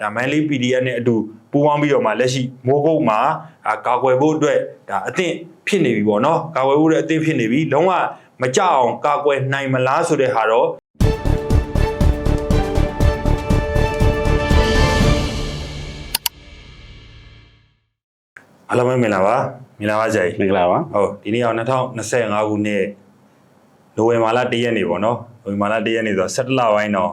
ဒါမန်လေး PDF နဲ့အတူပူးပေါင်းပြီးတော့မှလက်ရှိမိုးကုတ်မှာအာကာကွယ်ဖို့အတွက်ဒါအသင့်ဖြစ်နေပြီပေါ့နော်ကာကွယ်ဖို့အတွက်အသင့်ဖြစ်နေပြီလုံးဝမကြအောင်ကာကွယ်နိုင်မလားဆိုတဲ့ဟာတော့အားလုံးပဲမင်္ဂလာပါမင်္ဂလာပါကြိုင်မင်္ဂလာပါဟုတ်ဒီနေ့အောင်2025ခုနှစ်နိုဝင်ဘာလ1ရက်နေ့ပေါ့နော်နိုဝင်ဘာလ1ရက်နေ့ဆိုတော့17လပိုင်းတော့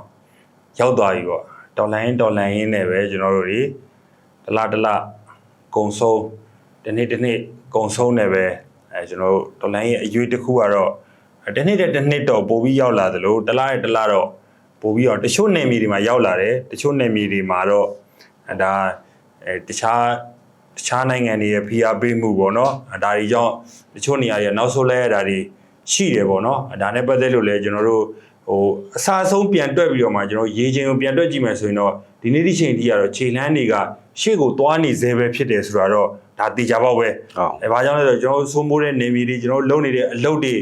ရောက်သွားပြီပေါ့ ဒေါ်လာရင်းဒေါ်လာရင်းနဲ့ပဲကျွန်တော်တို့တွေတစ်လတစ်လကုံဆုံးတစ်နေ့တစ်နေ့ကုံဆုံးနဲ့ပဲအဲကျွန်တော်တို့ဒေါ်လာရင်းရဲ့အရွေးတစ်ခုကတော့တစ်နေ့တစ်နှစ်တော့ပိုပြီးရောက်လာသလိုတစ်လရဲ့တစ်လတော့ပိုပြီးတော့တချို့နယ်မြေတွေမှာရောက်လာတယ်တချို့နယ်မြေတွေမှာတော့အဲဒါအဲတခြားတခြားနိုင်ငံတွေရဲ့ဖိအားပေးမှုပေါ့နော်အဲဒါတွေကြောင့်တချို့နေရာတွေနောက်ဆုတ်လဲရတာတွေရှိတယ်ပေါ့နော်အဲဒါနဲ့ပတ်သက်လို့လည်းကျွန်တော်တို့ ဟိုအစားအဆုံးပြန်တွက်ပြီးတော့မှကျွန်တော်ရေချင်းကိုပြန်တွက်ကြည့်မယ်ဆိုရင်တော့ဒီနေ့ဒီချိန်ထိကတော့ခြေလန်းတွေကရှေ့ကိုသွားနေသေးပဲဖြစ်တယ်ဆိုတော့ဒါတေချာပေါက်ပဲဟုတ်အဲဘာကြောင့်လဲဆိုတော့ကျွန်တော်တို့စိုးမိုးတဲ့နေမြေတွေကျွန်တော်တို့လုပ်နေတဲ့အလုပ်တွေ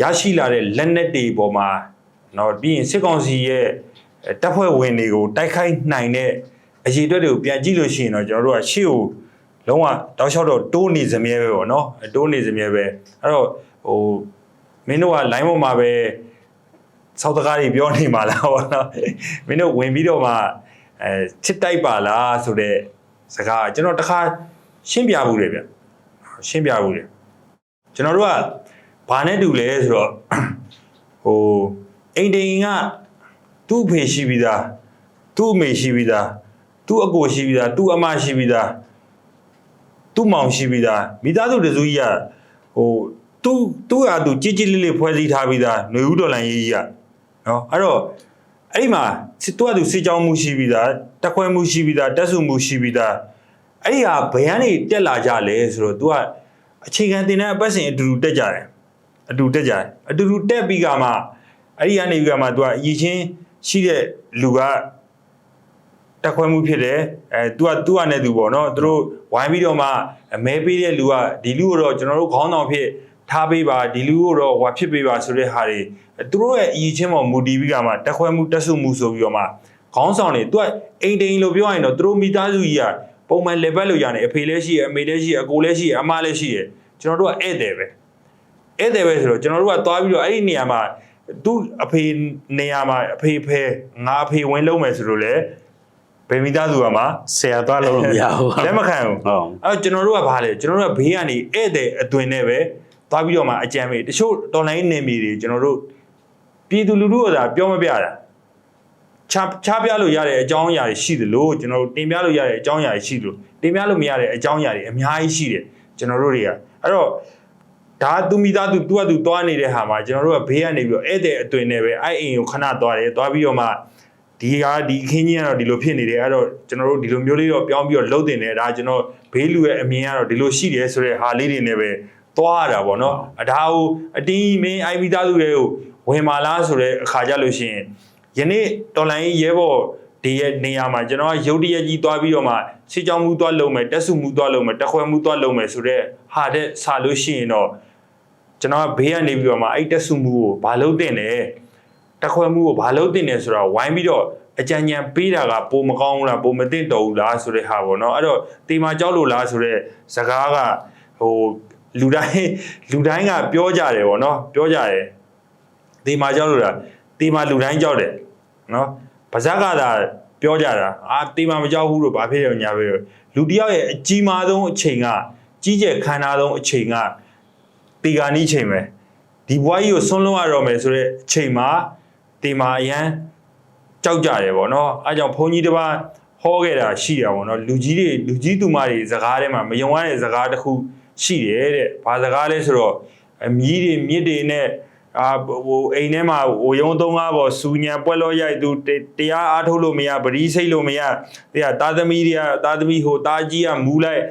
ရရှိလာတဲ့လက်နက်တွေပေါ်မှာတော့ပြီးရင်စစ်ကောင်စီရဲ့အဲတပ်ဖွဲ့ဝင်တွေကိုတိုက်ခိုက်နိုင်တဲ့အရေးအတွက်တွေကိုပြန်ကြည့်လို့ရှိရင်တော့ကျွန်တော်တို့ကရှေ့ကိုလုံးဝတောက်လျှောက်တော့တိုးနေစမြဲပဲပေါ့နော်အဲတိုးနေစမြဲပဲအဲ့တော့ဟိုမင်းတို့က line ပေါ်မှာပဲ စောက်တကားတွေပြောနေမှာလားပေါ့နော်မင်းတို့ဝင်ပြီးတော့မှအဲချစ်တိုက်ပါလားဆိုတဲ့စကားကျွန်တော်တခါရှင်းပြဘူးတယ်ဗျရှင်းပြဘူးတယ်ကျွန်တော်တို့ကဘာနဲ့တူလဲဆိုတော့ဟိုအိမ်တိန်ကသူ့အဖေရှိပြီးသားသူ့အမေရှိပြီးသားသူ့အကိုရှိပြီးသားသူ့အမရှိပြီးသားသူ့မောင်ရှိပြီးသားမိသားစုတစုကြီးကဟိုသူ့သူ့ဟာသူကြည်ကြည်လေးလေးဖွဲ့စည်းထားပြီးသားຫນွေဦးတော်လန်ရေးကြီးက နော်အဲ့တော့အဲ့ဒီမှာစစ်သူကသူစစ်ကြောင်းမှုရှိပြီးသားတက်ခွဲမှုရှိပြီးသားတက်စုမှုရှိပြီးသားအဲ့ဒီဟာဘယ်ကနေတက်လာကြလဲဆိုတော့ तू ကအခြေခံတင်တဲ့အပတ်စဉ်အတူတူတက်ကြတယ်အတူတက်ကြတယ်အတူတူတက်ပြီးကမှအဲ့ဒီကနေပြီးကမှ तू ကအရင်ချင်းရှိတဲ့လူက တက်ခွဲမှုဖြစ်တယ်အဲ तू က तू ကနဲ့သူပေါ့နော်သူတို့ဝိုင်းပြီးတော့မှအမဲပေးတဲ့လူကဒီလူကိုတော့ကျွန်တော်တို့ခေါင်းဆောင်ဖြစ် ထားပေးပါဒီလူကိုတော့ဟိုဖြစ်ပေးပါဆိုတဲ့ဟာတွေအဲသူတို့ရဲ့အရေးချင်းပေါ်မူတည်ပြီးကမှတက်ခွဲမှုတက်ဆုမှုဆိုပြီးတော့မှခေါင်းဆောင်တွေ तू ကအိမ်တိန်လို့ပြောရရင်တော့သူတို့မိသားစုကြီးကပုံမှန် level လို့ရတယ်အဖေလည်းရှိရအမေလည်းရှိရအကိုလည်းရှိရအမလည်းရှိရကျွန်တော်တို့ကဧည့်သည်ပဲဧည့်သည်ပဲဆိုတော့ကျွန်တော်တို့ကသွားပြီးတော့အဲ့ဒီနေရာမှာသူ့အဖေနေရာမှာအဖေဖဲငါအဖေဝင်လုံးမယ်ဆိုလို့လေဗေမိသားစုကမှာဆရာသွားလို့မရဘူးလက်မခံဘူးဟုတ်အဲ့တော့ကျွန်တော်တို့ကဘာလဲကျွန်တော်တို့ကဘေးကနေဧည့်သည်အသွင်နဲ့ပဲ သွားပြီးတော့မှအကြံပေးတချို့ online နေမီတွေကျွန်တော်တို့ပြည်သူလူထုကသာပြောမပြတာချာချားပြလို့ရတဲ့အကြောင်းအရာတွေရှိသလိုကျွန်တော်တို့တင်ပြလို့ရတဲ့အကြောင်းအရာတွေရှိသလိုတင်ပြလို့မရတဲ့အကြောင်းအရာတွေအများကြီးရှိတယ်ကျွန်တော်တို့တွေကအဲ့တော့ဒါသူမိသားသူသူကသူသွားနေတဲ့ဟာမှာကျွန်တော်တို့ကဘေးကနေပြီးတော့ဧည့်သည်အသွင်နဲ့ပဲအဲ့အိမ်ကိုခဏသွားတယ်သွားပြီးတော့မှဒီဟာဒီအခင်းကြီးကတော့ဒီလိုဖြစ်နေတယ်အဲ့တော့ကျွန်တော်တို့ဒီလိုမျိုးလေးတော့ပြောင်းပြီးတော့လှုပ်တင်တယ်ဒါကျွန်တော်ဘေးလူရဲ့အမြင်ကတော့ဒီလိုရှိတယ်ဆိုတဲ့ဟာလေးတွေနဲ့ပဲ သွားရတာပေါ့နော်အဒါကိုအတင်းကြီးမင်းအိုင်မိသားစုတွေကိုဝင်မာလားဆိုတဲ့အခါကြလို့ရှိရင်ယနေ့တော်လိုင်းရဲဘော်ဒီရဲ့နေရာမှာကျွန်တော်ကရုတ်တရက်ကြီးသွားပြီးတော့မှစီချောင်းမှုသွားလုပ်မယ်တက်စုမှုသွားလုပ်မယ်တက်ခွဲမှုသွားလုပ်မယ်ဆိုတဲ့ဟာတဲ့ဆာလို့ရှိရင်တော့ကျွန်တော်ကဘေးကနေပြီးတော့မှအဲ့တက်စုမှုကိုဘာလို့တင်တယ်တက်ခွဲမှုကိုဘာလို့တင်တယ်ဆိုတော့ဝိုင်းပြီးတော့အကြံဉာဏ်ပေးတာကပုံမကောင်းဘူးလားပုံမသိတော့ဘူးလားဆိုတဲ့ဟာပေါ့နော်အဲ့တော့တေမာကြောက်လို့လားဆိုတဲ့စကားကဟို လူတိုင်းလူတိုင်းကပြောကြတယ်ပေါ့နော်ပြောကြတယ်တေမာကြောက်လို့လားတေမာလူတိုင်းကြောက်တယ်နော်ဗဇက်ကသာပြောကြတာအာတေမာမကြောက်ဘူးလို့ဘာဖြစ်ရညာပဲလူတယောက်ရဲ့အကြီးမားဆုံးအချိန်ကကြီးကျယ်ခမ်းနားဆုံးအချိန်ကတီကာနီးချိန်ပဲဒီဘွားကြီးကိုဆွန့်လွတ်ရတော့မယ်ဆိုတော့အချိန်မှာတီမာအရန်ကြောက်ကြတယ်ဗောနော်အဲကြောင့်ဘုန်းကြီးတစ်ပါးဟောခဲ့တာရှိတယ်ဗောနော်လူကြီးတွေလူကြီးသူမတွေစကားထဲမှာမယုံရတဲ့စကားတစ်ခု ရှိတယ်တဲ့ဘာစကားလဲဆိုတော့အမြီးတွေမြစ်တွေနဲ့အာဟိုအိမ်ထဲမှာဟိုယုံသုံးကားပေါ်စူညာပွက်လို့ရိုက်သူတတရားအားထုတ်လို့မရပရိစိတ်လို့မရတရားသားသမီးတွေကသားသမီးဟိုသားကြီးကမူလိုက်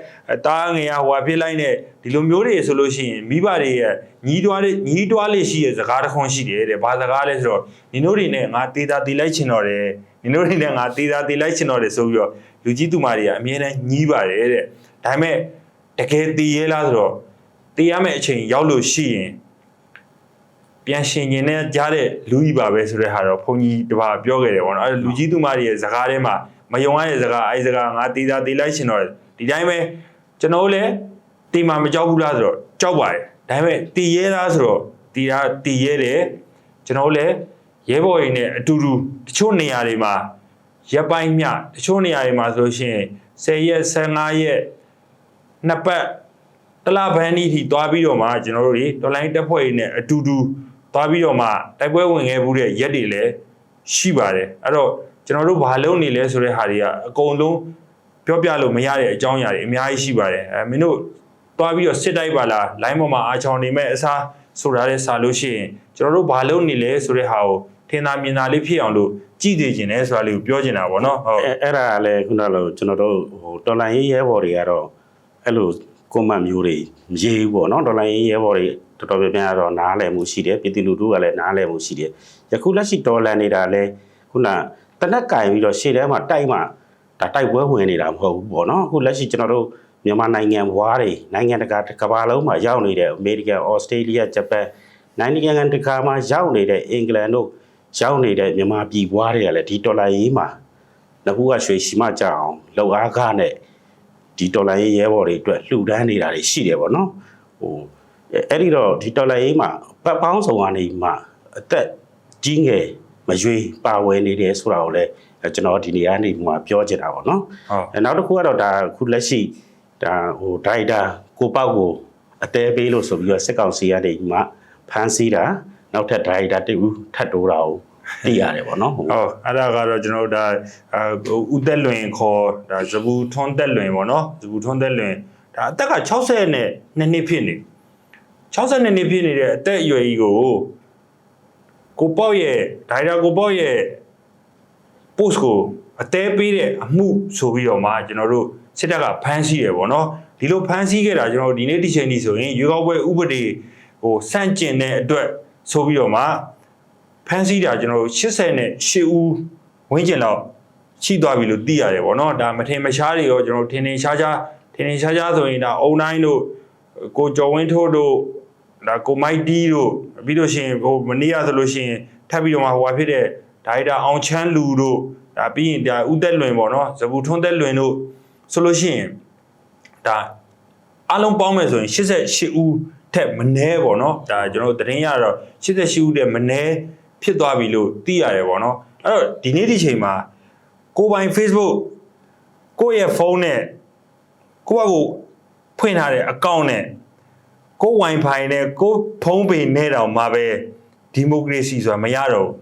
သားငယ်ကဟိုဖြစ်လိုက်နဲ့ဒီလိုမျိုးတွေဆိုလို့ရှိရင်မိဘတွေရဲ့ညီးတွားတဲ့ညီးတွားလေးရှိရဲ့စကားတစ်ခွန်းရှိတယ်တဲ့ဘာစကားလဲဆိုတော့ညီတို့တွေနဲ့ငါတေးတာတေးလိုက်ချင်တော့တယ်ညီတို့တွေနဲ့ငါတေးတာတေးလိုက်ချင်တော့တယ်ဆိုပြီးတော့လူကြီးသူမတွေကအမြဲတမ်းညီးပါတယ်တဲ့ဒါပေမဲ့ တကယ်တည်ရဲလားဆိုတော့တည်ရမယ့်အချိန်ရောက်လို့ရှိရင်ပြန်ရှင်ရင်နဲ့ကြားတဲ့လူကြီးပါပဲဆိုတဲ့ဟာတော့ဘုန်းကြီးတပါပြောခဲ့တယ်ပေါ့နော်အဲလူကြီးသူမတွေရဲ့စကားထဲမှာမယုံရတဲ့စကားအဲဒီစကားငါတီးသားတီးလိုက်ရှင်တော့ဒီတိုင်းပဲကျွန်တော်တို့လည်းတီမှာမကြောက်ဘူးလားဆိုတော့ကြောက်ပါတယ်ဒါပေမဲ့တီရဲလားဆိုတော့တီတာတီရဲတယ်ကျွန်တော်တို့လည်းရဲဘော်တွေနဲ့အတူတူတချို့နေရာတွေမှာရက်ပိုင်းမြတချို့နေရာတွေမှာဆိုလို့ရှိရင်10ရက်15ရက် နှစ်ပတ်တလဘန်းဒီထိသွားပြီးတော့မှကျွန်တော်တို့တွေတော်လိုင်းတက်ဖွဲ့တွေနဲ့အတူတူသွားပြီးတော့မှတိုက်ပွဲဝင်ခဲ့မှုတဲ့ရက်တွေလည်းရှိပါတယ်အဲ့တော့ကျွန်တော်တို့ဘာလုပ်နေလဲဆိုတဲ့ဟာတွေကအကုန်လုံးပြောပြလို့မရတဲ့အကြောင်းအရာတွေအများကြီးရှိပါတယ်အဲမင်းတို့သွားပြီးတော့စစ်တိုက်ပါလားလိုင်းပေါ်မှာအာချောင်နေမဲ့အစားဆိုတာလည်းစာလို့ရှိရင်ကျွန်တော်တို့ဘာလုပ်နေလဲဆိုတဲ့ဟာကိုထင်သာမြင်သာလေးဖြစ်အောင်လို့ကြည့်သေးခြင်းလဲဆိုတာလေးကိုပြောချင်တာပေါ့နော်ဟုတ်အဲအဲ့ဒါကလည်းခုနကလိုကျွန်တော်တို့ဟိုတော်လိုင်းရေးရဲဘော်တွေကတော့ အဲ့လိုကွန်မန့်မျိုးတွေမရေးဘူးပေါ့နော်တော်လိုင်းရေးရဲဘော်တွေတော်တော်များများတော့နားလည်မှုရှိတယ်ပြည်သူလူထုကလည်းနားလည်မှုရှိတယ်ယခုလက်ရှိတော်လန်နေတာလည်းခုနတနက်ကင်ပြီးတော့ရှေ့ထဲမှာတိုက်မှဒါတိုက်ပွဲဝင်နေတာမဟုတ်ဘူးပေါ့နော်အခုလက်ရှိကျွန်တော်တို့မြန်မာနိုင်ငံဘွားတွေနိုင်ငံတကာကမ္ဘာလုံးမှာရောက်နေတဲ့အမေရိကန်ဩစတြေးလျဂျပန်နိုင်ငံတကာမှာရောက်နေတဲ့အင်္ဂလန်တို့ရောက်နေတဲ့မြန်မာပြည်ဘွားတွေကလည်းဒီတော်လိုင်းရေးမှာနှစ်ခုကရွှေရှိမှကြအောင်လောက်အားကားနဲ့ ဒီတော်လိုင်းရေးရဲဘော်တွေအတွက်လှူဒန်းနေတာတွေရှိတယ်ပေါ့နော်ဟိုအဲအဲ့ဒီတော့ဒီတော်လိုင်းရေးမှာပတ်ပေါင်းဆောင်ကနေမှအသက်ကြီးငယ်မရွေးပါဝင်နေတယ်ဆိုတာကိုလည်းအဲကျွန်တော်ဒီနေရာနေမှာပြောချင်တာပေါ့နော်ဟုတ်အဲနောက်တစ်ခုကတော့ဒါအခုလက်ရှိဒါဟိုဒိုင်တာကိုပေါက်ကိုအသေးပေးလို့ဆိုပြီးတော့စစ်ကောင်စီကနေမှဖမ်းဆီးတာနောက်ထပ်ဒိုင်တာတူထပ်တိုးတာကို သိရတယ်ပေါ့နော်ဟိုဟုတ်အဲ့ဒါကတော့ကျွန်တော်တို့ဒါအာဥသက်လွင်ခေါ်ဒါဇဘူထွန်းသက်လွင်ပေါ့နော်ဇဘူထွန်းသက်လွင်ဒါအသက်က60နဲ့နှစ်နှစ်ဖြစ်နေ60နှစ်နှစ်ဖြစ်နေတဲ့အသက်အရွယ်ကြီးကိုကိုပေါ့ရဲ့ဒိုင်တာကိုပေါ့ရဲ့ post ကိုအသေးပေးတဲ့အမှုဆိုပြီးတော့မှကျွန်တော်တို့စစ်တပ်ကဖမ်းဆီးရပေါ့နော်ဒီလိုဖမ်းဆီးခဲ့တာကျွန်တော်တို့ဒီနေ့ဒီချိန်ဒီဆိုရင်ရွေးကောက်ပွဲဥပဒေဟိုစန့်ကျင်တဲ့အတွက်ဆိုပြီးတော့မှ ဖမ်းဆီးတာကျွန်တော်တို့80နဲ့8ဦးဝန်းကျင်လောက်ရှိသွားပြီလို့သိရတယ်ဗောနော်ဒါမထင်မရှားတွေရောကျွန်တော်တို့ထင်ထင်ရှားရှားထင်ထင်ရှားရှားဆိုရင်ဒါအုံတိုင်းတို့ကိုကျော်ဝင်းထိုးတို့ဒါကိုမိုက်တီးတို့ပြီးလို့ရှိရင်ဟိုမနေ့ကဆိုလို့ရှိရင်ထပ်ပြီးတော့မှဟိုဟာဖြစ်တဲ့ဒါရိုက်တာအောင်ချမ်းလူတို့ဒါပြီးရင်ဒါဥသက်လွင်ဗောနော်ဇဘူထွန်းသက်လွင်တို့ဆိုလို့ရှိရင်ဒါအလုံးပေါင်းမယ်ဆိုရင်88ဦးထက်မနည်းပေါ့နော်ဒါကျွန်တော်တို့သတင်းရတော့88ဦးထက်မနည်း ဖြစ်သွားပြီလို့သိရတယ်ပေါ့နော်အဲ့တော့ဒီနေ့ဒီချိန်မှာကိုယ်ပိုင် Facebook ကိုယ့်ရဲ့ဖုန်းနဲ့ကိုယ့်ဘက်ကိုဖွင့်ထားတဲ့ account နဲ့ကိုယ် Wi-Fi နဲ့ကိုယ်ဖုန်းပေနဲ့တောင်မှပဲဒီမိုကရေစီဆိုတာမရတော့ဘူး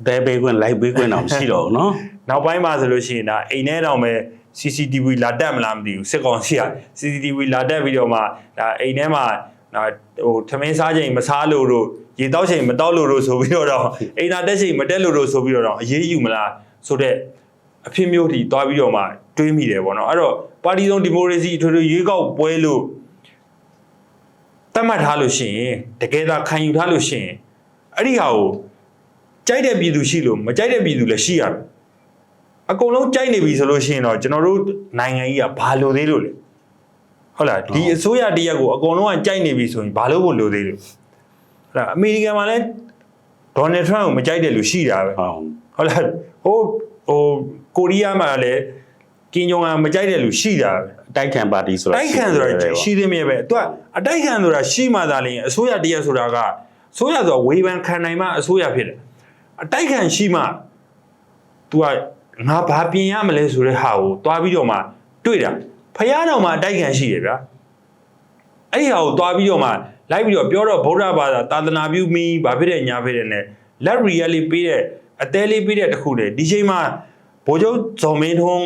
အသေးပေးခွင့်လိုက်ပေးခွင့်တော့မရှိတော့ဘူးเนาะ နောက်ပိုင်းမှာဆိုလို့ရှိရင်ဒါအိမ်ထဲတောင်ပဲ CCTV လာတက်မလားမသိဘူးစစ်ကောင်စီက CCTV လာတက်ပြီးတော့မှဒါအိမ်ထဲမှာဒါဟိုထမင်းစားချိန်မစားလို့တို့ ရေတောက်ချိန်မတောက်လို့တို့ဆိုပြီးတော့တော့အိမ်သာတက်ချိန်မတက်လို့တို့ဆိုပြီးတော့တော့အေးအေးယူမလားဆိုတဲ့အဖြစ်မျိုးထိတွားပြီးတော့မှတွေးမိတယ်ပေါ့နော်အဲ့တော့ပါတီစုံဒီမိုကရေစီအထွေထွေရွေးကောက်ပွဲလို့တတ်မှတ်ထားလို့ရှိရင်တကယ်သာခံယူထားလို့ရှိရင်အဲ့ဒီဟာကိုကြိုက်တဲ့ပြည်သူရှိလို့မကြိုက်တဲ့ပြည်သူလည်းရှိရတယ်အကုန်လုံးကြိုက်နေပြီဆိုလို့ရှိရင်တော့ကျွန်တော်တို့နိုင်ငံကြီးကဘာလို့သေးလို့လဲဟုတ်လားဒီအစိုးရတရက်ကိုအကုန်လုံးကကြိုက်နေပြီဆိုရင်ဘာလို့ဖို့လိုသေးလို့ ဟုတ်လားအမေရိကန်မှာလည်းဒေါ်နယ်ထရန့်ကိုမကြိုက်တဲ့လူရှိတာပဲဟုတ်ဟုတ်လားဟိုဟိုကိုရီးယားမှာလည်းကင်ဂျုံကမကြိုက်တဲ့လူရှိတာပဲအတိုက်ခံပါတီဆိုတာတိုက်ခံဆိုတာရှိသေးမြဲပဲသူကအတိုက်ခံဆိုတာရှိမှသာလျှင်အစိုးရတရက်ဆိုတာကအစိုးရဆိုတာဝေဖန်ခံနိုင်မှအစိုးရဖြစ်တယ်အတိုက်ခံရှိမှ तू ကငါဘာပြင်ရမလဲဆိုတဲ့ဟာကိုတွားပြီးတော့မှတွေ့တာဖះတော်မှာအတိုက်ခံရှိရဗျာအဲ့ဒီဟာကိုတွားပြီးတော့မှ လိုက်ပြီးတော့ပြောတော့ဗုဒ္ဓဘာသာသာသနာပြုမီဘာဖြစ်တဲ့ညာဖြစ်တဲ့ ਨੇ လက် real လေးပေးတဲ့အသေးလေးပေးတဲ့တစ်ခုလေဒီချိန်မှာဘိုးကျုပ်ဇော်မင်းထွန်း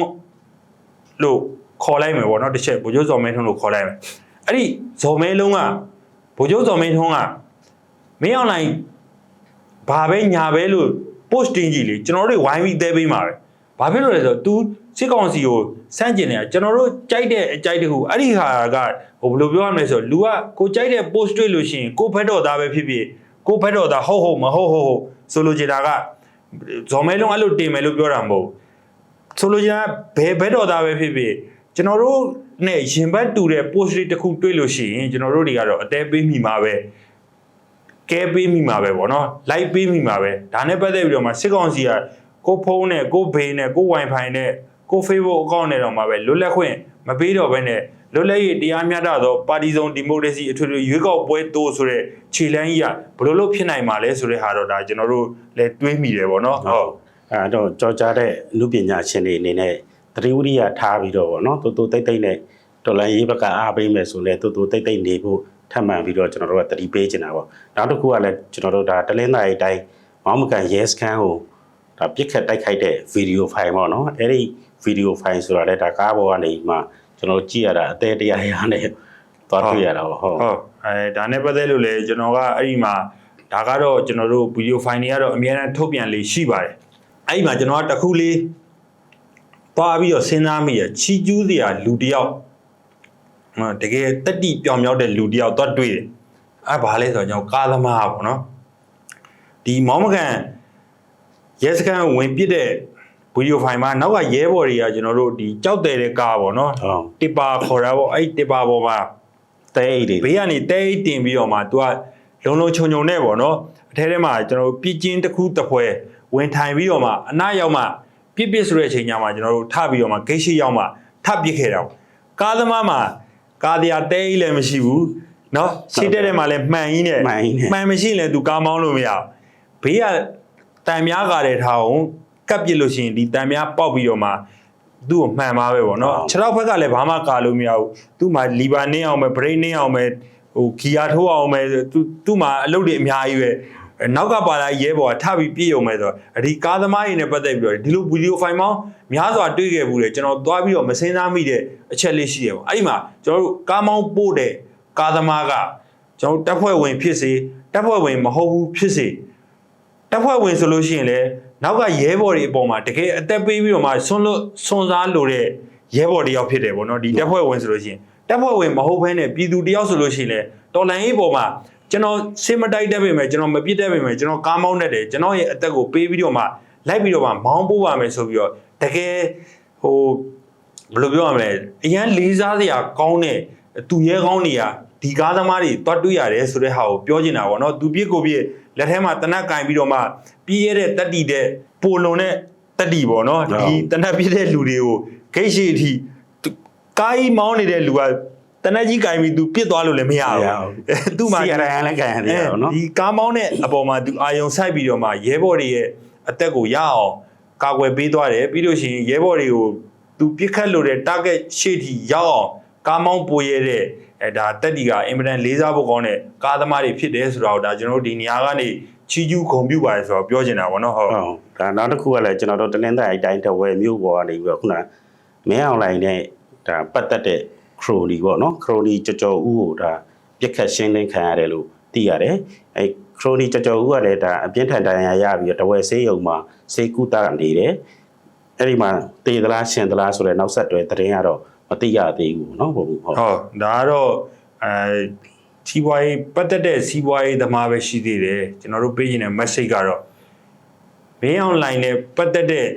လို့ခေါ်လိုက်မယ်ပေါ့နော်တစ်ချက်ဘိုးကျုပ်ဇော်မင်းထွန်းလို့ခေါ်လိုက်မယ်အဲ့ဒီဇော်မဲလုံးကဘိုးကျုပ်ဇော်မင်းထွန်းကမင်းအွန်လိုင်းဘာပဲညာပဲလို့ post တင်ကြည့်လေကျွန်တော်တို့ဝိုင်းပြီးသဲပေးမှာပဲ ဘာဖြစ်လို့လဲဆိုတော့ तू စစ်ကောင်စီကိုစန့်ကျင်နေတာကျွန်တော်တို့ကြိုက်တဲ့အကြိုက်တခုအဲ့ဒီဟာကဟိုဘယ်လိုပြောရမလဲဆိုတော့လူကကိုကြိုက်တဲ့ post တွေ့လို့ရှိရင်ကိုဖက်တော်သားပဲဖြစ်ဖြစ်ကိုဖက်တော်သားဟုတ်ဟုတ်မဟုတ်ဟုတ်ဟုတ်ဆိုလိုချင်တာကဇော်မဲလုံးအဲ့လိုတင်မယ်လို့ပြောတာမဟုတ်ဘူးဆိုလိုချင်တာဘယ်ဘက်တော်သားပဲဖြစ်ဖြစ်ကျွန်တော်တို့နဲ့ရင်ဘတ်တူတဲ့ post လေးတစ်ခုတွေ့လို့ရှိရင်ကျွန်တော်တို့တွေကတော့အသေးပေးမိမှာပဲကဲပေးမိမှာပဲဗောနော် like ပေးမိမှာပဲဒါနဲ့ပတ်သက်ပြီးတော့မှစစ်ကောင်စီက ကိုဖုန်းနဲ့ကိုဘေးနဲ့ကို wifi နဲ့ကို Facebook account နဲ့တော့မှပဲလွတ်လပ်ခွင့်မပေးတော့ဘဲနဲ့လွတ်လပ်ရေးတရားမျှတသောပါတီစုံဒီမိုကရေစီအထွေထွေရွေးကောက်ပွဲတိုးဆိုတဲ့ခြေလှမ်းကြီးကဘယ်လိုလုပ်ဖြစ်နိုင်မှာလဲဆိုတဲ့ဟာတော့ဒါကျွန်တော်တို့လည်းတွေးမိတယ်ပေါ့နော်ဟုတ်အဲတော့ကြောကြားတဲ့လူပညာရှင်တွေအနေနဲ့သတိဝိရိယထားပြီးတော့ဗောနော်တူတူတိတ်တိတ်နဲ့တော်လိုင်းရေးဘက်ကအားပေးမယ်ဆိုလဲတူတူတိတ်တိတ်နေဖို့ထပ်မံပြီးတော့ကျွန်တော်တို့ကသတိပေးချင်တာပေါ့နောက်တစ်ခုကလည်းကျွန်တော်တို့ဒါတလင်းသားရေးတိုင်းမောင်းမကန် yes can ကို ဒါပြစ်ခတ်တိုက်ခိုက်တဲ့ဗီဒီယိုဖိုင်ပေါ့နော်အဲ့ဒီဗီဒီယိုဖိုင်ဆိုတာလည်းဒါကားပေါ်ကနေမှကျွန်တော်ကြည့်ရတာအသေးတရားရနဲ့သွားတွေ့ရတာပေါ့ဟုတ်ဟုတ်အဲဒါနဲ့ပတ်သက်လို့လေကျွန်တော်ကအဲ့ဒီမှာဒါကတော့ကျွန်တော်တို့ဗီဒီယိုဖိုင်တွေကတော့အများအားထုတ်ပြန်လေးရှိပါတယ်အဲ့ဒီမှာကျွန်တော်ကတစ်ခုလေးသွားပြီးတော့စဉ်းစားမိရချီကျူးစရာလူတစ်ယောက်ဟောတကယ်တက်တိပြောင်မြောက်တဲ့လူတစ်ယောက်သွားတွေ့တယ်အဲ့ဘာလဲဆိုတော့ကျွန်တော်ကားသမားပေါ့နော်ဒီမောင်းမကန် ရဲစခန်းဝင်ပြစ်တဲ့ဗီဒီယိုဖိုင်မှာနောက်ကရဲဘော်တွေကကျွန်တော်တို့ဒီကြောက်တယ်တဲ့ကားပေါ့နော်ဟုတ်တစ်ပါခေါ်တာပေါ့အဲ့ဒီတစ်ပါပေါ်မှာတဲအိတ်တွေဘေးကနေတဲအိတ်တင်ပြီးတော့မှ तू ကလုံလုံချုံချုံနဲ့ပေါ့နော်အထဲထဲမှာကျွန်တော်တို့ပြစ်ချင်းတစ်ခုတစ်ဖွဲဝင်ထိုင်ပြီးတော့မှအနားရောက်မှပြစ်ပြစ်ဆိုတဲ့အချိန်ညမှာကျွန်တော်တို့ထပြီးတော့မှဂိတ်ရှိရောက်မှထပစ်ခဲ့တာပေါ့ကားသမားမှာကားတရားတဲအိတ်လည်းမရှိဘူးနော်ရှေ့တက်ထဲမှာလည်းမှန်ကြီးနဲ့မှန်ကြီးနဲ့မှန်မရှိရင်လည်း तू ကားမောင်းလို့မရဘူးဘေးက တန်များကားတဲ့ထားအောင်ကပ်ပစ်လို့ရှိရင်ဒီတန်များပေါက်ပြီးတော့မှသူ့ကိုမှန်ပါပဲပေါ့နော်ဟုတ်ခြေထောက်ဘက်ကလည်းဘာမှကာလို့မရဘူးသူ့မှာလီဗာနင်းအောင်ပဲဘရိတ်နင်းအောင်ပဲဟိုဂီယာထိုးအောင်ပဲသူသူ့မှာအလုပ်တွေအများကြီးပဲအဲနောက်ကပါလာရဲဘော်ကထပြီးပြည့်ုံမဲ့ဆိုတော့အဒီကားသမားတွေနဲ့ပတ်သက်ပြီးတော့ဒီလိုဗီဒီယိုဖိုင်မောင်းများစွာတွေ့ခဲ့ဘူးလေကျွန်တော်သွားပြီးတော့မစင်းစားမိတဲ့အချက်လေးရှိတယ်ပေါ့အဲ့ဒီမှာကျွန်တော်တို့ကားမောင်းပို့တဲ့ကားသမားကကျွန်တော်တို့တပ်ဖွဲ့ဝင်ဖြစ်စေတပ်ဖွဲ့ဝင်မဟုတ်ဘူးဖြစ်စေ တပ်ဖွဲ့ဝင်ဆိုလို့ရှိရင်လည်းနောက်ကရဲဘော်တွေအပေါ်မှာတကယ်အသက်ပေးပြီးတော့မှဆွန်းလို့ဆွန်းစားလို့တဲ့ရဲဘော်တယောက်ဖြစ်တယ်ပေါ့နော်ဒီတပ်ဖွဲ့ဝင်ဆိုလို့ရှိရင်တပ်ဖွဲ့ဝင်မဟုတ်ဘဲနဲ့ပြည်သူတယောက်ဆိုလို့ရှိရင်လည်းတော်လန်ရေးပေါ်မှာကျွန်တော်စင်မတိုက်တတ်ပေမဲ့ကျွန်တော်မပြစ်တတ်ပေမဲ့ကျွန်တော်ကားမောင်းတတ်တယ်ကျွန်တော်ရဲ့အသက်ကိုပေးပြီးတော့မှလိုက်ပြီးတော့မှမောင်းပို့ပါမယ်ဆိုပြီးတော့တကယ်ဟိုဘယ်လိုပြောရမလဲအရန်လေးစားစရာကောင်းတဲ့သူရဲကောင်းတွေကဒီကားသမားတွေတွတ်တွေ့ရတယ်ဆိုတဲ့ဟာကိုပြောချင်တာပေါ့နော်သူပြစ်ကိုပြစ် လက်ထဲမှာတနက်ကင်ပြီးတော့မှပြည့်ရတဲ့တက်တီတဲ့ပိုလွန်တဲ့တက်တီပေါ့နော်ဟုတ်ဒီတနက်ပြစ်တဲ့လူတွေကိုဂိတ်ရှိအထိသူကားကြီးမောင်းနေတဲ့လူကတနက်ကြီးကင်ပြီးသူပြစ်သွားလို့လည်းမရမရဘူးဘူးအဲသူ့မှာစီရန်လည်းကန်ရတယ်နော်ဒီကားမောင်းတဲ့အပေါ်မှာသူအာယုံဆိုင်ပြီးတော့မှရဲဘော်တွေရဲ့အသက်ကိုရအောင်ကာကွယ်ပေးသွားတယ်ပြီးလို့ရှိရင်ရဲဘော်တွေကိုသူပြစ်ခတ်လို့တဲ့ target ရှေ့ထိရောက်အောင်ကားမောင်းပိုရတဲ့ အဲဒါတက်တီကအင်မတန်လေးစားဖို့ကောင်းတဲ့ကားသမားတွေဖြစ်တယ်ဆိုတော့ဒါကျွန်တော်တို့ဒီနေရာကနေချီကျူးဂုံပြူပါတယ်ဆိုတော့ပြောချင်တာဗောနော်ဟုတ်ဟုတ်ဒါနောက်တစ်ခုကလည်းကျွန်တော်တို့တလင်းသားအတိုင်းတဝဲမြို့ပေါ်ကနေပြီးတော့ခုနမင်းအွန်လိုင်းနဲ့ဒါပတ်သက်တဲ့ခရိုနီပေါ့နော်ခရိုနီကြော်ကြော်ဦးကိုဒါပြက်ခတ်ရှင်းလင်းခံရတယ်လို့သိရတယ်အဲခရိုနီကြော်ကြော်ဦးကလည်းဒါအပြင်းထန်တရားရပြီးတော့တဝဲဆေးရုံမှာဆေးကုသနေတယ်အဲ့ဒီမှာတေသလားရှင်သလားဆိုတဲ့နောက်ဆက်တွဲသတင်းကတော့ မသိရသေးဘူးเนาะဟုတ်ဟုတ် ဟုတ်ဒါကတော့အဲစီးပွားရေးပတ်သက်တဲ့စီးပွားရေးသမားပဲရှိသေးတယ်ကျွန်တော်တို့ပေးရင်တဲ့ message ကတော့မင်း online နဲ့ပတ်သက်တဲ့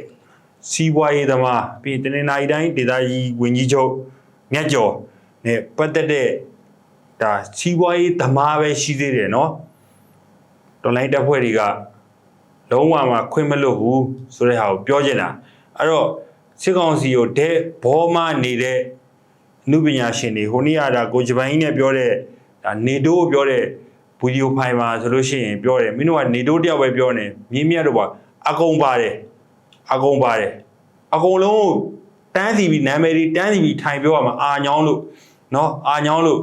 စီးပွားရေးသမားပြီးတနင်္လာရီတိုင်းဒေသကြီးဝင်ကြီးချုပ်မြတ်ကျော်နဲ့ပတ်သက်တဲ့ဒါစီးပွားရေးသမားပဲရှိသေးတယ်เนาะ online တက်ဖွဲ့တွေကလုံးဝမှခွင့်မလွတ်ဘူးဆိုတဲ့ဟာကိုပြောချင်တာအဲ့တော့ စစ်ကောင်စီကိုတဲ့ဘောမနေတဲ့အမှုပညာရှင်တွေဟိုနေ့ကဒါကိုဂျပန်ကြီးနဲ့ပြောတဲ့ဒါနေတိုးပြောတဲ့ဗီဒီယိုဖိုင်မှာဆိုလို့ရှိရင်ပြောတယ်မင်းတို့ကနေတိုးတယောက်ပဲပြောနေမြင်းမြတ်တို့ကအကုန်ပါတယ်အကုန်ပါတယ်အကုန်လုံးကိုတန်းစီပြီးနာမည်တွေတန်းစီပြီးထိုင်ပြောရမှာအာညောင်းလို့เนาะအာညောင်းလို့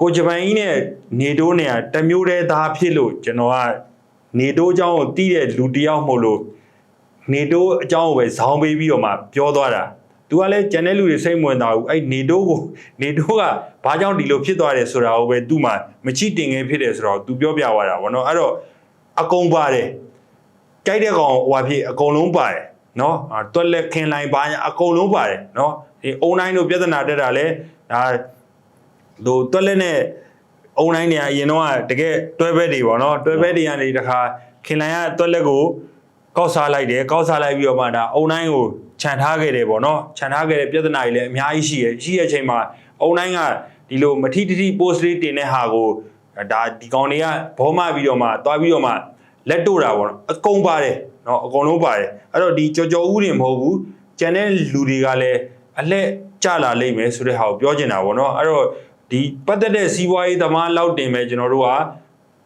ကိုဂျပန်ကြီးနဲ့နေတိုးနဲ့ကတစ်မျိုးတည်းသားဖြစ်လို့ကျွန်တော်ကနေတိုးအကြောင်းကိုတီးတဲ့လူတစ်ယောက်မို့လို့ နေတိုးအကြောင်းကိုပဲဇောင်းပေးပြီးတော့မှပြောသွားတာသူကလည်းဂျန်တဲ့လူတွေစိတ်ဝင်တာဘူးအဲ့နေတိုးကိုနေတိုးကဘာကြောင့်ဒီလိုဖြစ်သွားတယ်ဆိုတာကိုပဲသူ့မှာမချစ်တင်ခဲ့ဖြစ်တယ်ဆိုတော့သူပြောပြသွားတာဗောနော်အဲ့တော့အကုန်ပါတယ်ကြိုက်တဲ့ကောင်ဟိုဖြစ်အကုန်လုံးပါတယ်နော်တွက်လက်ခင်လိုင်းပါအကုန်လုံးပါတယ်နော်ဒီအုံတိုင်းတို့ပြဿနာတက်တာလဲဒါဟိုတွက်လက်နဲ့အုံတိုင်းနေရာအရင်တော့တကယ်တွဲဘက်တွေပေါ့နော်တွဲဘက်တွေကနေတခါခင်လိုင်းကတွက်လက်ကို ကောက်စားလိုက်တယ်ကောက်စားလိုက်ပြီးတော့မှဒါအုံတိုင်းကိုခြံထားခဲ့တယ်ပေါ့နော်ခြံထားခဲ့တဲ့ပြဿနာတွေလည်းအများကြီးရှိရရှိတဲ့အချိန်မှာအုံတိုင်းကဒီလိုမထီတထီ post လေးတင်တဲ့ဟာကိုဒါဒီကောင်တွေကဘောမပြီးတော့မှသွားပြီးတော့မှလက်တို့တာပေါ့နော်အကုန်ပါတယ်နော်အကုန်လုံးပါတယ်အဲ့တော့ဒီကြော်ကြော်ဦးတွေမဟုတ်ဘူးကျန်တဲ့လူတွေကလည်းအလက်ကျလာလိမ့်မယ်ဆိုတဲ့ဟာကိုပြောချင်တာပေါ့နော်အဲ့တော့ဒီပတ်သက်တဲ့စီးပွားရေးသမားလောက်တင်မဲ့ကျွန်တော်တို့က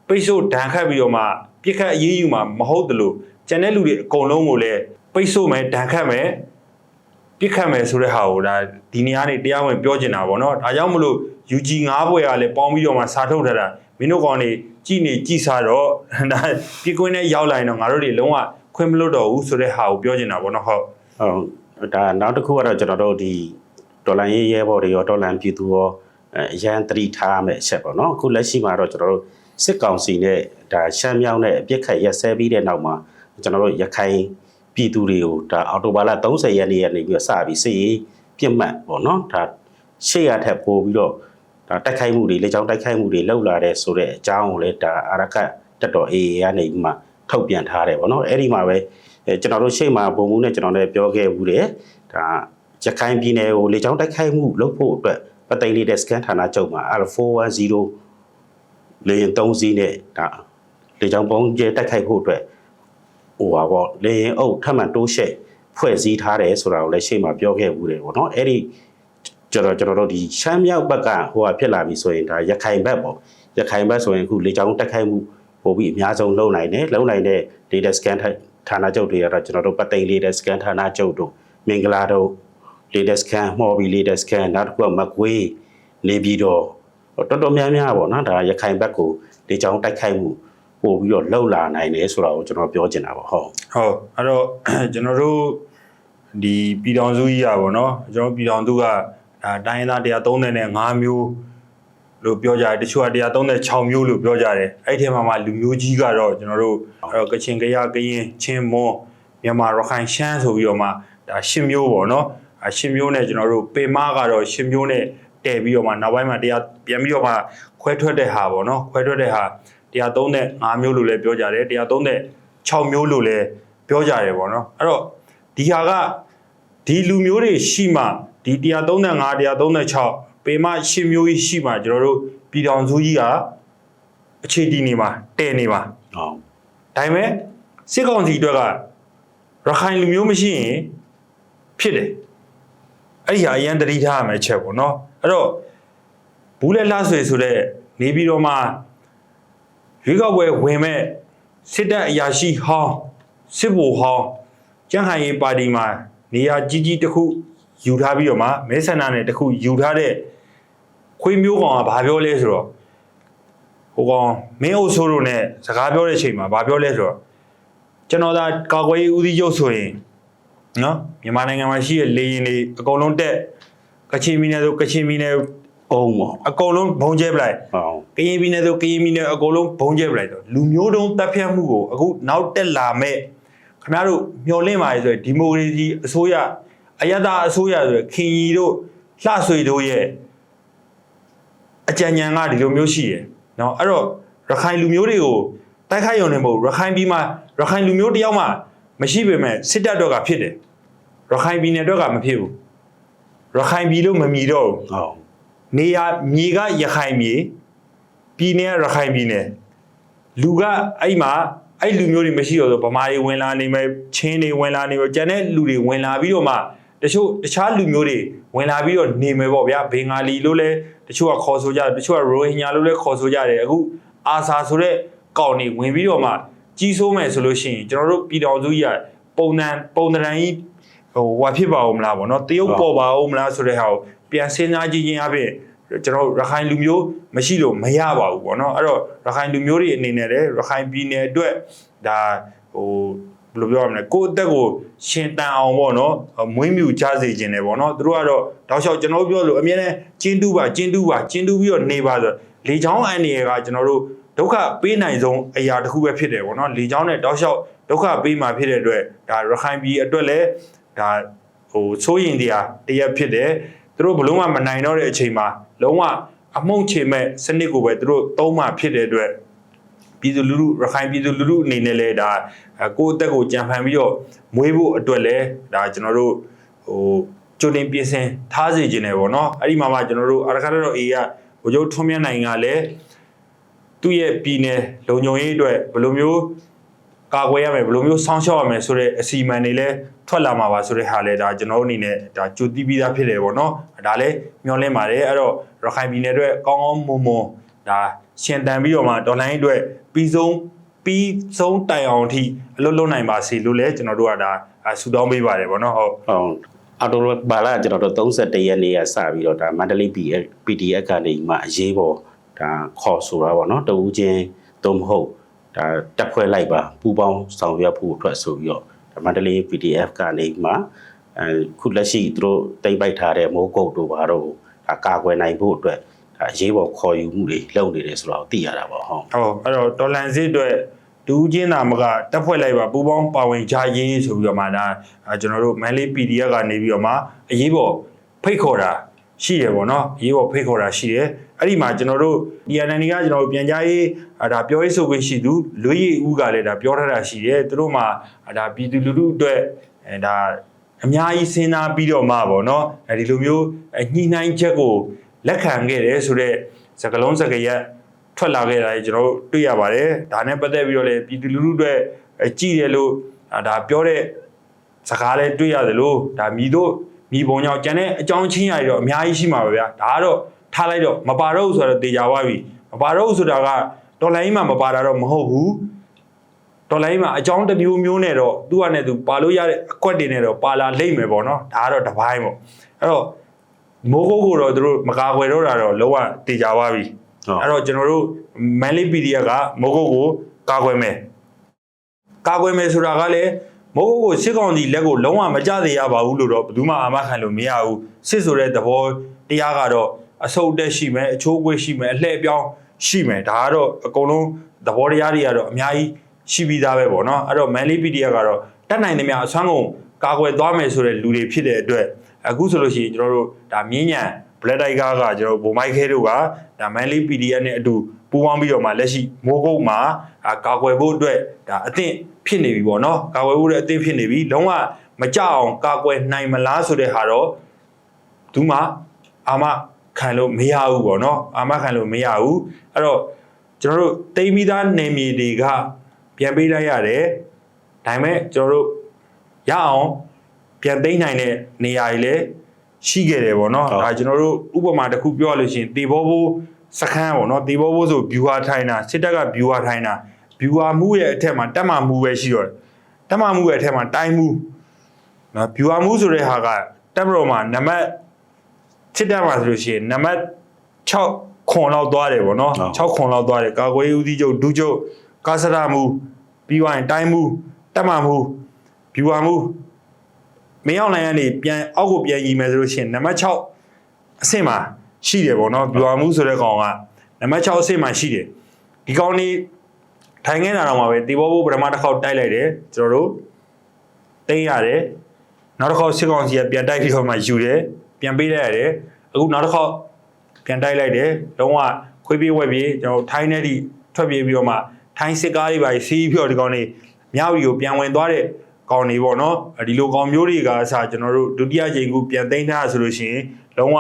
ပိတ်ဆို့ဒဏ်ခတ်ပြီးတော့မှ ပြစ်ခတ်အရေးယူမှာမဟုတ်တယ်လို့ကျန်တဲ့လူတွေအကုန်လုံးကိုလည်းပိတ်ဆို့မယ်ဒဏ်ခတ်မယ်ပြစ်ခတ်မယ်ဆိုတဲ့ဟာကိုဒါဒီနေရာနေတရားဝင်ပြောချင်တာပေါ့နော်ဒါကြောင့်မလို့ UG 9ဘွဲကလည်းပေါင်းပြီးတော့မှစာထုတ်ထားတာမင်းတို့ကောင်နေကြည်နေကြည်စားတော့ဒါပြစ်ကွင်းနဲ့ရောက်လာရင်တော့ငါတို့တွေလုံးဝခွင့်မလွတ်တော့ဘူးဆိုတဲ့ဟာကိုပြောချင်တာပေါ့နော်ဟုတ်ဟုတ်ဒါနောက်တစ်ခုကတော့ကျွန်တော်တို့ဒီဒေါ်လာရေးရဲဘော်တွေရောဒေါ်လာပြည်သူရောအဲအရန်တတိထားရမယ့်အချက်ပေါ့နော်အခုလက်ရှိမှာတော့ကျွန်တော်တို့ စစ်ကောင်စီနဲ့ဒါရှမ်းမြောင်းနဲ့အပြစ်ခတ်ရက်စဲပြီးတဲ့နောက်မှာကျွန်တော်တို့ရခိုင်ပြည်သူတွေကိုဒါအော်တိုဘာလ30ရက်နေ့ရက်နေပြီးတော့စပြီးစစ်ရေးပြစ်မှတ်ပေါ့နော်ဒါရှေ့ရထက်ပိုပြီးတော့ဒါတိုက်ခိုက်မှုတွေလေကြောင်းတိုက်ခိုက်မှုတွေလှုပ်လာတဲ့ဆိုတဲ့အကြောင်းကိုလည်းဒါအာရကတက်တော် AA ကနေပြီးမှထုတ်ပြန်ထားတယ်ပေါ့နော်အဲ့ဒီမှာပဲအဲကျွန်တော်တို့ရှေ့မှာပုံမှုနဲ့ကျွန်တော်လည်းပြောခဲ့ဘူးတယ်ဒါရခိုင်ပြည်နယ်ကိုလေကြောင်းတိုက်ခိုက်မှုလုပ်ဖို့အတွက်ပသိမ်လေးတဲ့စကန်ဌာနချုပ်မှာ R410 လေရင်3စီးနဲ့ဒါလေကြောင်းပုံကျဲတိုက်ခိုက်ဖို့အတွက်ဟိုပါပေါ့လေရင်အုပ်ထပ်မံတိုးရှက်ဖွဲ့စည်းထားတယ်ဆိုတာကိုလည်းရှေ့မှာပြောခဲ့ဘူးတယ်ပေါ့နော်အဲ့ဒီကျွန်တော်ကျွန်တော်တို့ဒီရှမ်းမြောက်ဘက်ကဟိုဟာဖြစ်လာပြီဆိုရင်ဒါရခိုင်ဘက်ပေါ့ရခိုင်ဘက်ဆိုရင်အခုလေကြောင်းတိုက်ခိုက်မှုပို့ပြီးအများဆုံးလုံနိုင်တယ်လုံနိုင်တဲ့ data scan ဌာနချုပ်တွေကတော့ကျွန်တော်တို့ပသိမ် data scan ဌာနချုပ်တို့မင်္ဂလာတို့ data scan မော်ဘီ data scan နောက်တစ်ခုကမကွေးနေပြီးတော့ တော်တော်များများပေါ့နော်ဒါရခိုင်ဘက်ကိုလေကြောင်းတိုက်ခိုက်မှုပို့ပြီးတော့လှုပ်လာနိုင်တယ်ဆိုတာကိုကျွန်တော်ပြောချင်တာပေါ့ဟုတ်ဟုတ်အဲ့တော့ကျွန်တော်တို့ဒီပြည်တော်စုကြီးอ่ะဗောနော်ကျွန်တော်ပြည်တော်စုကဒါတိုင်းရင်းသား135မျိုးလို့ပြောကြတယ်တချို့က136မျိုးလို့ပြောကြတယ်အဲ့ဒီထဲမှာမှလူမျိုးကြီးကတော့ကျွန်တော်တို့အဲ့တော့ကချင်ကရကရင်ချင်းမွန်မြန်မာရခိုင်ရှမ်းဆိုပြီးတော့မှဒါ10မျိုးပေါ့နော်အဲ10မျိုးနဲ့ကျွန်တော်တို့ပေမကတော့10မျိုးနဲ့ တည်ပြီးတော့မှနောက်ပိုင်းမှာတရားပြန်ပြီးတော့မှခွဲထွက်တဲ့ဟာပေါ့နော်ခွဲထွက်တဲ့ဟာ135မျိုးလို့လည်းပြောကြတယ်136မျိုးလို့လည်းပြောကြတယ်ပေါ့နော်အဲ့တော့ဒီဟာကဒီလူမျိုးတွေရှိမှဒီ135 136ပေမ10မျိုးကြီးရှိမှကျွန်တော်တို့ပြည်တော်စုကြီးကအခြေတည်နေမှာတည်နေမှာဟုတ်ဒါပေမဲ့စစ်ကောင်စီအတွက်ကရခိုင်လူမျိုးမရှိရင်ဖြစ်တယ်အဲ့ဒီဟာအရင်တတိထားရမယ်ချက်ပေါ့နော် အဲ့တော့ဘူးလက်လှဆွေဆိုတဲ့နေပြီးတော့မှရွေးကောက်ပွဲဝင်မဲ့စစ်တပ်အရာရှိဟောင်းစစ်ဗိုလ်ဟောင်းကျန်းဟန်ရေးပါတီမှာနေရာကြီးကြီးတစ်ခုယူထားပြီးတော့မှမဲဆန္ဒနယ်တစ်ခုယူထားတဲ့ခွေးမျိုးကောင်ကဘာပြောလဲဆိုတော့ဟိုကောင်မင်းအုပ်ဆိုးတို့ ਨੇ စကားပြောတဲ့အချိန်မှာဘာပြောလဲဆိုတော့ကျွန်တော်သာကာကွယ်ရေးဦးစီးချုပ်ဆိုရင်နော်မြန်မာနိုင်ငံမှာရှိတဲ့လေရင်တွေအကုန်လုံးတက် ကချင်ပြည်နယ်ဆိုကချင်ပြည်နယ် အုံပေါ့ အကုန်လုံးဘုံကျဲပလိုက် ဟုတ် ကရင်ပြည်နယ်ဆိုကရင်ပြည်နယ်အကုန်လုံးဘုံကျဲပလိုက်တော့လူမျိုးတုံးတပ်ဖြတ်မှုကိုအခုနောက်တက်လာမဲ့ခင်ဗျားတို့မျှော်လင့်ပါလေဆိုရင်ဒီမိုကရေစီအစိုးရအယတ္တအစိုးရဆိုရင်ခင်ကြီးတို့လှဆွေတို့ရဲ့ အကြံဉာဏ်ကဒီလိုမျိုးရှိရယ်เนาะအဲ့တော့ရခိုင်လူမျိုးတွေကိုတိုက်ခိုက်ရုံနဲ့မဟုတ်ဘူးရခိုင်ပြည်မှာရခိုင်လူမျိုးတစ်ယောက်မှမရှိပေမဲ့စစ်တပ်တော့ကဖြစ်တယ်ရခိုင်ပြည်နယ်တော့ကမဖြစ်ဘူး ရခိုင်ပြည်လို့မမြည်တော့ဘူးဟုတ်နေရမြေကရခိုင်မြေပြည်နယ်ကရခိုင်ပြည်နယ်လူကအဲ့မှာအဲ့လူမျိုးတွေမရှိတော့ဆိုဗမာတွေဝင်လာနေမယ်ချင်းတွေဝင်လာနေမယ်ကျန်တဲ့လူတွေဝင်လာပြီးတော့မှတချို့တခြားလူမျိုးတွေဝင်လာပြီးတော့နေမယ်ပေါ့ဗျာဘင်္ဂါလီလို့လဲတချို့ကခေါ်ဆိုကြတယ်တချို့ကရိုဟင်ဂျာလို့လဲခေါ်ဆိုကြတယ်အခုအာဆာဆိုတဲ့ကောင်တွေဝင်ပြီးတော့မှကြီးစိုးမယ်ဆိုလို့ရှိရင်ကျွန်တော်တို့ပြည်တော်စုကြီးကပုံနံပုံတရံကြီး ဟိုဟွာဖြစ်ပါဦးမလားပေါ့နော်တရုတ်ပေါ်ပါဦးမလားဆိုတဲ့ဟာကိုပြန်စဉ်းစားကြည့်ခြင်းအပြင်ကျွန်တော်ရခိုင်လူမျိုးမရှိလို့မရပါဘူးပေါ့နော်အဲ့တော့ရခိုင်လူမျိုးတွေအနေနဲ့လည်းရခိုင်ပြည်နယ်အတွက်ဒါဟိုဘယ်လိုပြောရမလဲကိုယ့်အသက်ကိုရှင်တန်အောင်ပေါ့နော်မွေးမြူကြစေခြင်းတယ်ပေါ့နော်သူတို့ကတော့တောက်လျှောက်ကျွန်တော်တို့ပြောလို့အမြဲတမ်းကျင်းတူးပါကျင်းတူးပါကျင်းတူးပြီးတော့နေပါဆိုလေချောင်းအန်နေရကကျွန်တော်တို့ဒုက္ခပေးနိုင်ဆုံးအရာတစ်ခုပဲဖြစ်တယ်ပေါ့နော်လေချောင်းနဲ့တောက်လျှောက်ဒုက္ခပေးမှဖြစ်တဲ့အတွက်ဒါရခိုင်ပြည်အတွက်လည်း ဒါဟိုစိုးရင်တရားတရက်ဖြစ်တယ်သူတို့ဘလုံးဝမနိုင်တော့တဲ့အချိန်မှာလုံးဝအမုံချေမဲ့စနစ်ကိုပဲသူတို့သုံးမှဖြစ်တဲ့အတွက်ပြည်သူလူထုရခိုင်ပြည်သူလူထုအနေနဲ့လဲဒါအဲကိုယ့်အသက်ကိုကြံဖန်ပြီးတော့မွေးဖို့အတွက်လဲဒါကျွန်တော်တို့ဟိုကြိုတင်ပြင်ဆင်ထားစေခြင်းတယ်ပေါ့နော်အဲ့ဒီမှာမှကျွန်တော်တို့အရခါတော့အေးကဘိုလ်ချုပ်ထွန်းမြတ်နိုင်ကလည်းသူ့ရဲ့ပြည်နယ်လုံခြုံရေးအတွက်ဘယ်လိုမျိုး ကာကွယ်ရမယ်ဘယ်လိုမျိုးဆောင်းရှောက်ရမယ်ဆိုတဲ့အစီအမံတွေလည်းထွက်လာမှာပါဆိုတဲ့ဟာလည်းဒါကျွန်တော်တို့အနေနဲ့ဒါကြိုတီးပြီးသားဖြစ်တယ်ပေါ့နော်ဒါလည်းမျှော်လင့်ပါတယ်အဲ့တော့ရခိုင်ပြည်နယ်အတွက်ကောင်းကောင်းမွန်မွန်ဒါရှင်တန်ပြီးတော့မှဒေါ်လာရင်းအတွက်ပြီးဆုံးပြီးဆုံးတိုင်အောင်အထိအလုပ်လုပ်နိုင်ပါစေလို့လည်းကျွန်တော်တို့ကဒါဆူတောင်းပေးပါတယ်ပေါ့နော်ဟုတ်ဟုတ်အော်တိုဘာလာကျွန်တော်တို့31ရက်နေ့ကစပြီးတော့ဒါမန္တလေး PDF ကနေမှအရေးပေါ်ဒါခေါ်ဆိုတာပေါ့နော်တဦးချင်းသုံးမဟုတ် ဒါတက်ဖွဲ့လိုက်ပါပူပေါင်းဆောင်ရွက်ဖို့အတွက်ဆိုပြီးတော့ဒါမန္တလေး PDF ကနေမှအဲခုလက်ရှိသူတို့တိမ့်ပိုက်ထားတဲ့မိုးကုတ်တို့ဘာတို့ဒါကာကွယ်နိုင်ဖို့အတွက်ဒါအရေးပေါ်ခေါ်ယူမှုတွေလုပ်နေတယ်ဆိုတော့သိရတာပေါ့ဟုတ်ဟုတ်အဲ့တော့ဒေါ်လန်စစ်အတွက်ဒူးချင်းသာမကတက်ဖွဲ့လိုက်ပါပူပေါင်းပါဝင်ကြရေးဆိုပြီးတော့မှဒါအာကျွန်တော်တို့မန်လေး PDF ကနေပြီးတော့မှအရေးပေါ်ဖိတ်ခေါ်တာ ရှိတယ်ပေါ့နော်အရေးပေါ်ဖိတ်ခေါ်တာရှိတယ်အဲ့ဒီမှာကျွန်တော်တို့ DNN ကကျွန်တော်တို့ပြန်ကြားရေးအာဒါပြောရေးဆိုခွင့်ရှိသူလွေးရည်ဦးကလည်းဒါပြောထားတာရှိတယ်သူတို့မှာအာဒါပြည်သူလူထုအတွက်အဲဒါအများကြီးစဉ်းစားပြီးတော့မှပေါ့နော်အဲဒီလိုမျိုးအညှိနှိုင်းချက်ကိုလက်ခံခဲ့တယ်ဆိုတော့စကလုံးစကရက်ထွက်လာခဲ့တာကြီးကျွန်တော်တို့တွေ့ရပါတယ်ဒါနဲ့ပတ်သက်ပြီးတော့လည်းပြည်သူလူထုအတွက်အဲကြည်တယ်လို့အာဒါပြောတဲ့စကားလည်းတွေ့ရတယ်လို့ဒါမြည်တို့ မြည်ပုံကြောင့်ကျန်တဲ့အကြောင်းချင်းရတွေတော့အများကြီးရှိမှာပါဗျာဒါကတော့ထားလိုက်တော့မပါတော့ဘူးဆိုတော့တေချာသွားပြီမပါတော့ဘူးဆိုတာကတော်လိုင်းမှာမပါတာတော့မဟုတ်ဘူးတော်လိုင်းမှာအကြောင်းတစ်မျိုးမျိုးနဲ့တော့သူ့ဟာနဲ့သူပါလို့ရတဲ့အကွက်တွေနဲ့တော့ပါလာလိမ့်မယ်ပေါ့နော်ဒါကတော့တစ်ပိုင်းပေါ့အဲ့တော့မိုးကုတ်ကိုတော့သူတို့မကာကွယ်တော့တာတော့လောကတေချာသွားပြီဟုတ်အဲ့တော့ကျွန်တော်တို့ Manly PDF ကမိုးကုတ်ကိုကာကွယ်မယ်ကာကွယ်မယ်ဆိုတာကလည်း မိုးကုတ်ကိုစစ်ကောင်စီလက်ကိုလုံးဝမကြသေးရပါဘူးလို့တော့ဘယ်သူမှအာမခံလို့မရဘူးစစ်ဆိုတဲ့သဘောတရားကတော့အဆုတ်တက်ရှိမယ်အချိုးအကွေးရှိမယ်အလှည့်ပြောင်းရှိမယ်ဒါကတော့အကုန်လုံးသဘောတရားတွေကတော့အများကြီးရှိပြီးသားပဲပေါ့နော်အဲ့တော့ Manly PDF ကတော့တက်နိုင်သမျှအဆွမ်းကုန်ကာကွယ်သွားမယ်ဆိုတဲ့လူတွေဖြစ်တဲ့အတွက်အခုဆိုလို့ရှိရင်ကျွန်တော်တို့ဒါမြင်းညံ Black Tiger ကကျွန်တော်ဘုံမိုက်ခဲတို့ကဒါ Manly PDF နဲ့အတူပူးပေါင်းပြီးတော့မှလက်ရှိမိုးကုတ်မှာအာကာကွယ်ဖို့အတွက်ဒါအသင့်ဖြစ်နေပြီပေါ့နော်ကာကွယ်ဖို့အတွက်အသင့်ဖြစ်နေပြီလုံးဝမကြအောင်ကာကွယ်နိုင်မလားဆိုတဲ့ဟာတော့သူမှအာမခံလို့မရဘူးပေါ့နော်အာမခံလို့မရဘူးအဲ့တော့ကျွန်တော်တို့တိမ်မိသားနေမြေတွေကပြန်ပေးလိုက်ရတယ်ဒါပေမဲ့ကျွန်တော်တို့ရအောင်ပြန်သိမ်းနိုင်တဲ့နေရာတွေလည်း ရှိခဲ့တယ်ပေါ့နော်ဟုတ်ဒါကျွန်တော်တို့ဥပမာတစ်ခုပြောရလို့ရှိရင်တေဘောဘိုးစခန်းပေါ့နော်တေဘောဘိုးဆို viewer ထိုင်းတာစစ်တပ်က viewer ထိုင်းတာ viewer မှုရဲ့အထက်မှာတက်မှမှုပဲရှိတော့တယ်တက်မှမှုရဲ့အထက်မှာတိုင်းမှုနော် viewer မှုဆိုတဲ့ဟာကတက်မတော်မှာနံပါတ်စစ်တပ်မှာဆိုလို့ရှိရင်နံပါတ်6ခွန်လောက်သွားတယ်ပေါ့နော်ဟုတ်6ခွန်လောက်သွားတယ်ကာကွယ်ရေးဦးစီးချုပ်ဒုချုပ်ကာစရမှုပြီးသွားရင်တိုင်းမှုတက်မှမှု viewer မှု မင်းအောင်နိုင်ကနေပြန်အောက်ကိုပြန်ရီမယ်ဆိုလို့ရှိရင်နံပါတ်6အဆင့်မှာရှိတယ်ပေါ့နော် viewer မှုဆိုတဲ့ကောင်ကနံပါတ်6အဆင့်မှာရှိတယ်ဒီကောင်นี้ထိုင်နေတာတော့မှာပဲတီဘောဘိုးပထမတစ်ခေါက်တိုက်လိုက်တယ်ကျွန်တော်တို့တင်းရတယ်နောက်တစ်ခေါက်စစ်ကောင်စီကပြန်တိုက်ပြီးတော့မှယူတယ်ပြန်ပေးလိုက်ရတယ်အခုနောက်တစ်ခေါက်ပြန်တိုက်လိုက်တယ်လုံးဝခွေးပြေးဝက်ပြေးကျွန်တော်ထိုင်းနဲ့ဒီထွက်ပြေးပြီးတော့မှထိုင်းစစ်ကားတွေပါစီးပြီးတော့ဒီကောင်นี้မြောက်ရီကိုပြန်ဝင်သွားတဲ့ ကောင်တွေပေါ့နော်ဒီလိုကောင်မျိုးတွေကအစားကျွန်တော်တို့ဒုတိယကြိမ်ကူပြန်သိမ်းထားဆိုလို့ရှိရင်လုံးဝ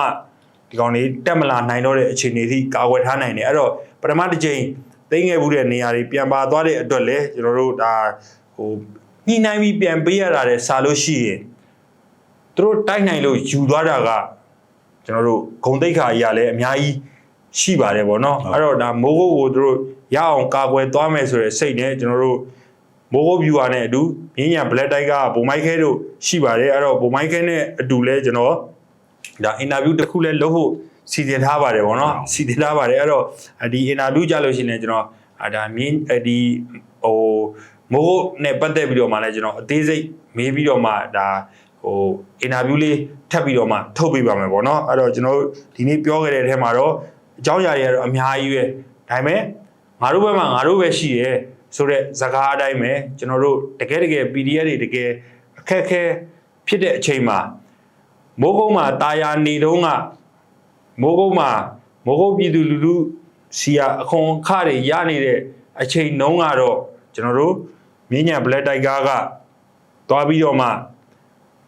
ဒီကောင်လေးတက်မလာနိုင်တော့တဲ့အခြေအနေထိကာကွယ်ထားနိုင်တယ်အဲ့တော့ပထမတစ်ချိန်သိငယ်မှုတဲ့နေရာတွေပြန်ပါသွားတဲ့အတွက်လည်းကျွန်တော်တို့ဒါဟိုညှိနှိုင်းပြီးပြန်ပေးရတာတဲ့စားလို့ရှိရင်သူတို့တိုက်နိုင်လို့ယူသွားတာကကျွန်တော်တို့ဂုံတိတ်ခါကြီးကလည်းအများကြီးရှိပါတယ်ဗောနော်ဟုတ်အဲ့တော့ဒါမိုးကုတ်ကိုသူတို့ရအောင်ကာကွယ်သွားမယ်ဆိုတဲ့စိတ်နဲ့ကျွန်တော်တို့ မိုးကုတ် viewer နဲ့အတူမြင်းညာ black tiger ကဘုံမိုက်ခဲတို့ရှိပါတယ်အဲ့တော့ဘုံမိုက်ခဲနဲ့အတူလဲကျွန်တော်ဒါအင်တာဗျူးတစ်ခုလဲလုပ်ဖို့စီစဉ်ထားပါတယ်ဗောနော်စီစဉ်ထားပါတယ်အဲ့တော့ဒီအင်တာဗျူးကြလို့ရှိရင်လည်းကျွန်တော်အာဒါမြင်းအဲ့ဒီဟိုမိုးနဲ့ပတ်သက်ပြီးတော့မှလည်းကျွန်တော်အသေးစိတ်မေးပြီးတော့မှဒါဟိုအင်တာဗျူးလေးထပ်ပြီးတော့မှထုတ်ပေးပါမယ်ဗောနော်အဲ့တော့ကျွန်တော်တို့ဒီနေ့ပြောခဲ့တဲ့အထဲမှာတော့အကြောင်းအရာတွေကတော့အများကြီးပဲဒါပေမဲ့ငါတို့ဘက်မှာငါတို့ပဲရှိရဲ ဆိုတော့ဇကားအတိုင်းပဲကျွန်တော်တို့တကယ်တကယ် PDF တွေတကယ်အခက်အခဲဖြစ်တဲ့အချိန်မှာမိုးကုတ်မှာတာယာနေတုန်းကမိုးကုတ်မှာမိုးကုတ်ပြည်သူလူထုစီယာအခွန်အခတွေရနေတဲ့အချိန်နှုန်းကတော့ကျွန်တော်တို့မြင်းညံ Black Tiger ကသွားပြီးတော့မှ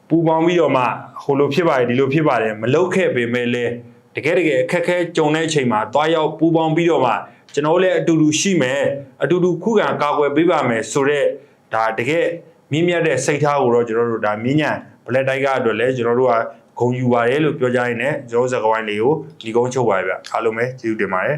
ပူပေါင်းပြီးတော့မှဟိုလိုဖြစ်ပါတယ်ဒီလိုဖြစ်ပါတယ်မလုတ်ခဲ့ပေမဲ့လည်းတကယ်တကယ်အခက်အခဲကြုံတဲ့အချိန်မှာသွားရောက်ပူပေါင်းပြီးတော့မှ ကျွန်တော်တို့လည်းအတူတူရှိမယ်အတူတူခုခံကာကွယ်ပေးပါမယ်ဆိုတော့ဒါတကယ်မြင့်မြတ်တဲ့စိတ်ထားကိုတော့ကျွန်တော်တို့ဒါမြင့်ညံ black tiger အတွက်လည်းကျွန်တော်တို့ကဂုံယူပါတယ်လို့ပြောကြရင်းနဲ့ကျွန်တော်တို့စကားဝိုင်းလေးကိုဒီကုန်းချုပ်ပါရဗျအားလုံးပဲကျေးဇူးတင်ပါတယ်